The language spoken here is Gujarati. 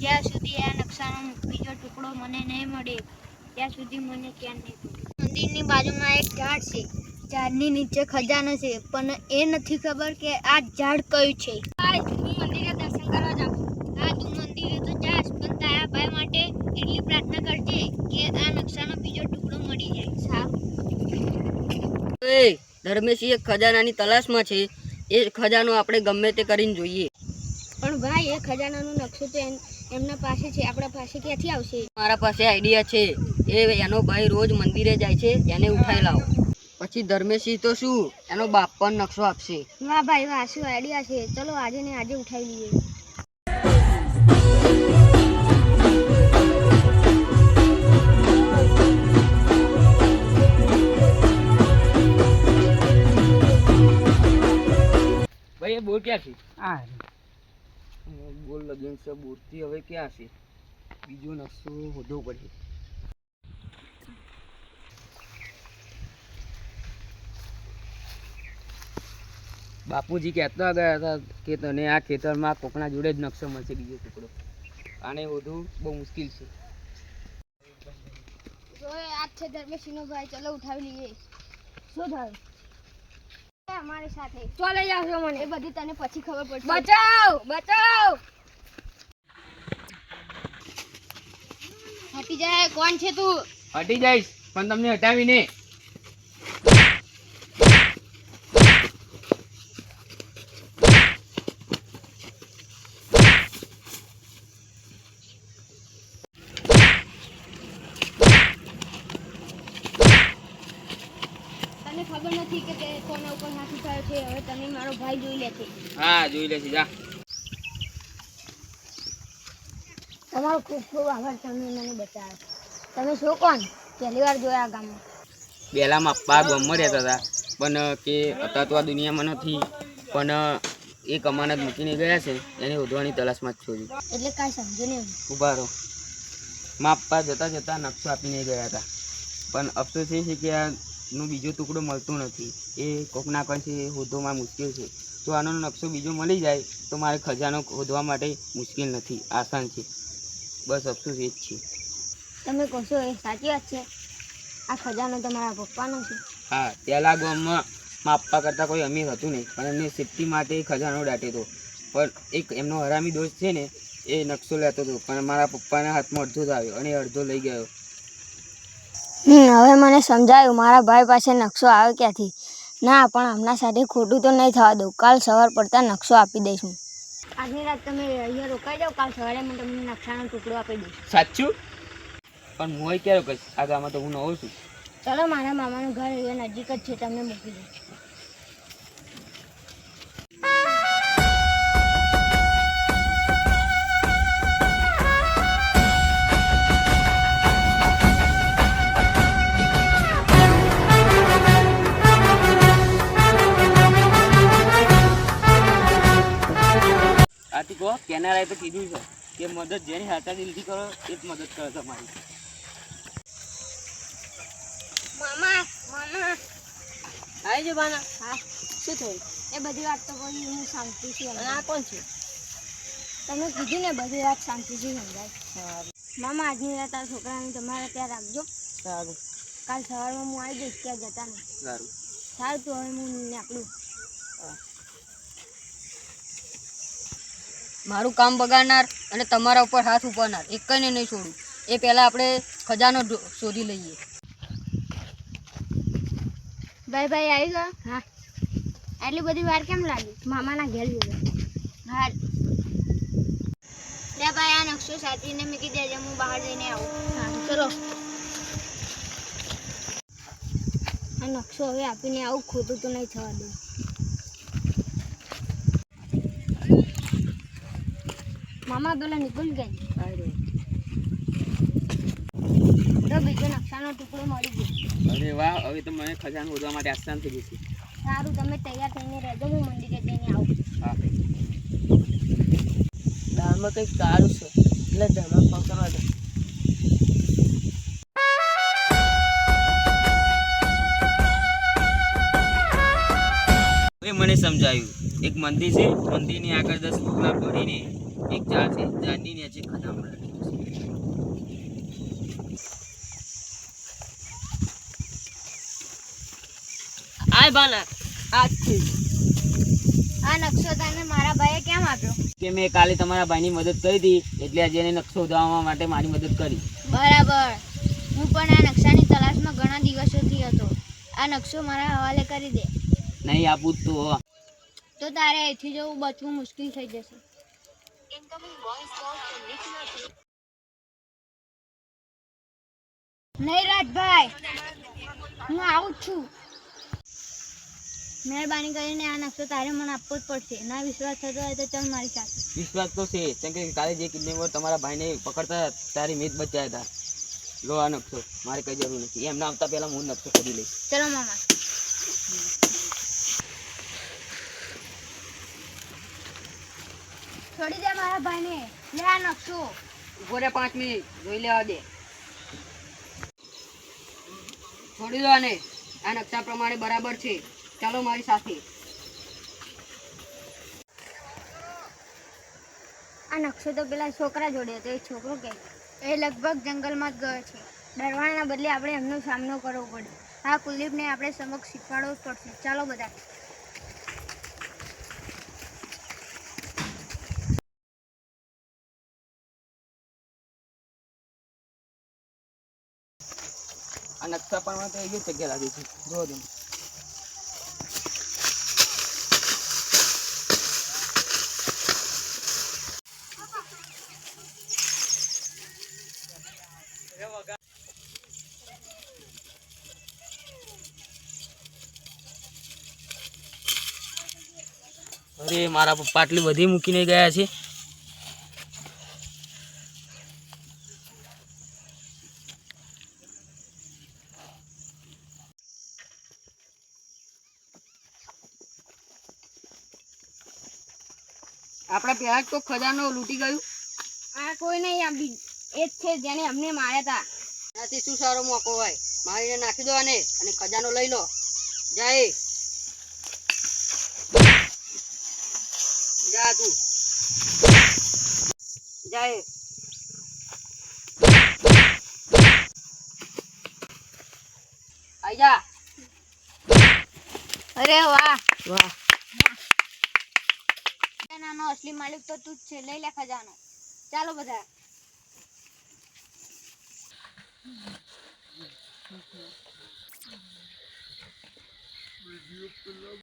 જ્યાં સુધી આ નકશાનો બીજો ટુકડો મને નહીં મળે ત્યાં સુધી મને ક્યાં નહીં મંદિરની બાજુમાં એક ઝાડ છે. ઝાડની નીચે ખજાનો છે પણ એ નથી ખબર કે આ ઝાડ કયું છે. હું મંદિરે દર્શન કરવા જાઉં. હા તું મંદિરે તો જાશ પણ તારા ભાઈ માટે એટલી પ્રાર્થના કરજે કે આ નકશાનો બીજો ટુકડો મળી જાય. સારું. એ ધર્મેશી એક ખજાનાની તલાશમાં છે. એ ખજાનો આપણે ગમે તે કરીને જોઈએ. પણ ભાઈ એ ખજાનાનો નકશો તો એમ- એમના પાસે છે આપણા પાસે ક્યાંથી આવશે? મારા પાસે આઈડિયા છે. એ એનો ભાઈ રોજ મંદિરે જાય છે એને ઉઠાઈ લાવો. પછી ધર્મેશી તો શું? એનો બાપ પણ નકશો આપશે. વાહ ભાઈ વાહ શું આઈડિયા છે? ચલો આજે ને આજે ઉઠાવી લઈએ. ભાઈ એ બોલ ક્યાંથી? છે આ લગન છે હવે ક્યાં છે? બીજો નકશો હોધવો પડશે. બાપુજી કહેતા ગયા હતા કે તને આ ખેતરમાં કોકના જોડે જ નકશો મળશે બીજો ટુકડો. આને વધુ બહુ મુશ્કેલ છે. આજ છે ધર્મેશીનો ભાઈ, ચલો ઉઠાવી લઈએ. શું થયું? અમારી સાથે. ચાલે જાવ મને. એ બધી તને પછી ખબર પડશે. બચાવ બચાવ. હટી જાય કોણ છે તું? હટી જઈશ પણ તમને હટાવીને. તને ખબર નથી કે તે કોના ઉપર હાથી થયો છે? હવે તને મારો ભાઈ જોઈ લેશે હા જોઈ લેશે જા. તમારો ખૂબ ખૂબ આભાર તમે મને બચાવ્યો. તમે શું કોણ? પહેલી વાર જોયા આ ગામમાં. પહેલામાં પપ્પા ગામમાં રહેતા હતા. પણ કે અત્યારે તો આ દુનિયામાં નથી. પણ એક અમાનત મૂકીને ગયા છે. એને ઉધવાની તલાશમાં જ છું હજુ. એટલે કાંઈ સમજો નહીં ઊભા રહો. મા પપ્પા જતા જતા નકશો આપીને ગયા હતા. પણ અફસોસ એ છે કે આનું બીજો ટુકડો મળતો નથી. એ કોકના કંશે શોધવામાં મુશ્કેલ છે. તો આનો નકશો બીજો મળી જાય તો મારે ખજાનો શોધવા માટે મુશ્કેલ નથી. આસાન છે. બસ અફસોસ એ જ છે. તમે કહો છો એ સાચી વાત છે. આ ખજાનો તમારા પપ્પાનો છે. હા પહેલાં ગામમાં મા પપ્પા કરતાં કોઈ અમીર હતું નહીં પણ એમને સેફટી માટે ખજાનો દાટ્યો હતો પણ એક એમનો હરામી દોસ્ત છે ને એ નકશો લેતો હતો પણ મારા પપ્પાના હાથમાં અડધો જ આવ્યો અને અડધો લઈ ગયો. હવે મને સમજાયું મારા ભાઈ પાસે નકશો આવ્યો ક્યાંથી? ના પણ હમણાં સાથે ખોટું તો નહીં થવા દઉં. કાલ સવાર પડતા નકશો આપી દઈશું આજની રાત તમે અહીંયા રોકાઈ જાઓ કાલ સવારે હું તમને નકશાનો ટુકડો આપી દઈશ. સાચું? પણ હું ક્યારે આ ગામમાં તો હું નવો છું. ચલો મારા મામાનું ઘર અહીંયા નજીક જ છે તમને મૂકી દઉં કેનારાએ તો કીધું છે કે મદદ જેની હાથા દિલથી કરો એ જ મદદ કરે તમારી. મામા મામા. આવી છે બાના. હા. શું થયું? એ બધી વાત તો કોઈ હું શાંતિથી અને આ કોણ છે? તમે કીધું ને બધી વાત શાંતિથી સમજાય. મામા આજની રાત આ છોકરાને તમારે ત્યાં રાખજો. સારું. કાલ સવારમાં હું આવી જઈશ ત્યાં જતા નહીં સારું. સારું તો હવે હું નીકળું. મારું કામ બગાડનાર અને તમારા ઉપર હાથ ઉપાડનાર. એકને નહીં છોડું. એ પહેલાં આપણે ખજાનો શોધી લઈએ. ભાઈ ભાઈ આવી ગયો હા. આટલી બધી વાર કેમ લાગી? મામાના ઘેર ગયો હા લે ભાઈ આ નકશો સાચવીને મૂકી દેજે હું બહાર જઈને આવું. હા ચલો. આ નકશો હવે આપીને આવું ખોટું તો નહીં થવા દઉં. મામા પેલા નીકળી ગયા. તો બીજો નકશાનો ટુકડો મળી ગયો. અરે વાહ હવે તો મને ખજાન શોધવા માટે આસાન થઈ જશે. સારું તમે તૈયાર થઈને રહેજો હું મંદિરે જઈને આવું. હા. દાળમાં કંઈક કાળું છે. એટલે ધર્મ પકડવા દે. મને સમજાયું. એક મંદિર છે મંદિરની આગળ દસ ટુકડા ભરીને એક ઝાડ છે ઝાડની નીચે રાખેલો છે આય બાના આ જ આ નકશો તને મારા ભાઈએ કેમ આપ્યો? કે મેં કાલે તમારા ભાઈની મદદ કરી હતી એટલે આજે એને નકશો ઉધારવા માટે મારી મદદ કરી. બરાબર. હું પણ આ નકશાની તલાશમાં ઘણા દિવસોથી હતો. આ નકશો મારા હવાલે કરી દે. નહીં આપું તો તો તારે અહીંથી જવું બચવું મુશ્કેલ થઈ જશે. નહીં રાજભાઈ હું આવું છું. મહેરબાની કરીને આ નકશો તારે મને આપવો જ પડશે. ના વિશ્વાસ થતો હોય તો ચાલ મારી સાથે. વિશ્વાસ તો છે કેમ કે કાલે જે કિડનેપર તમારા ભાઈને પકડતા તારી મેચ બચાયા હતા. લો આ નકશો મારે કઈ જરૂર નથી. એમના આવતા પહેલા હું નકશો કરી લઈશ. ચલો મામા. છોડી દે મારા ભાઈને. લે આ નકશો. ઊભો રે પાંચ મિનિટ. જોઈ લેવા દે. છોડી દો આને. આ નકશા પ્રમાણે બરાબર છે. ચાલો મારી સાથે. આ નકશો તો પેલા છોકરા જોડે હતો. એ છોકરો કે એ લગભગ જંગલમાં જ ગયો છે. ડરવાના બદલે આપણે એમનો સામનો કરવો પડે. આ કુલદીપને આપણે સમક્ષ શીખવાડવો જ પડશે. ચાલો બધા. નકશા પણ તો એ જગ્યા લાગી છે જો તમે. અરે, મારા પપ્પા આટલી બધી મૂકીને ગયા છે. આપણે પહેલા તો ખજાનો લૂંટી ગયું. આ કોઈ નહીં આ એ જ છે જેને અમને માર્યા હતા એનાથી શું સારો મોકો હોય? મારીને નાખી દો આને અને ખજાનો લઈ લો. જાય જા તું. જાય આઈ જા. અરે વાહ. વાહ. અસલી માલિક તો તું જ છે લઈ લે ખજાનો. ચાલો બધા.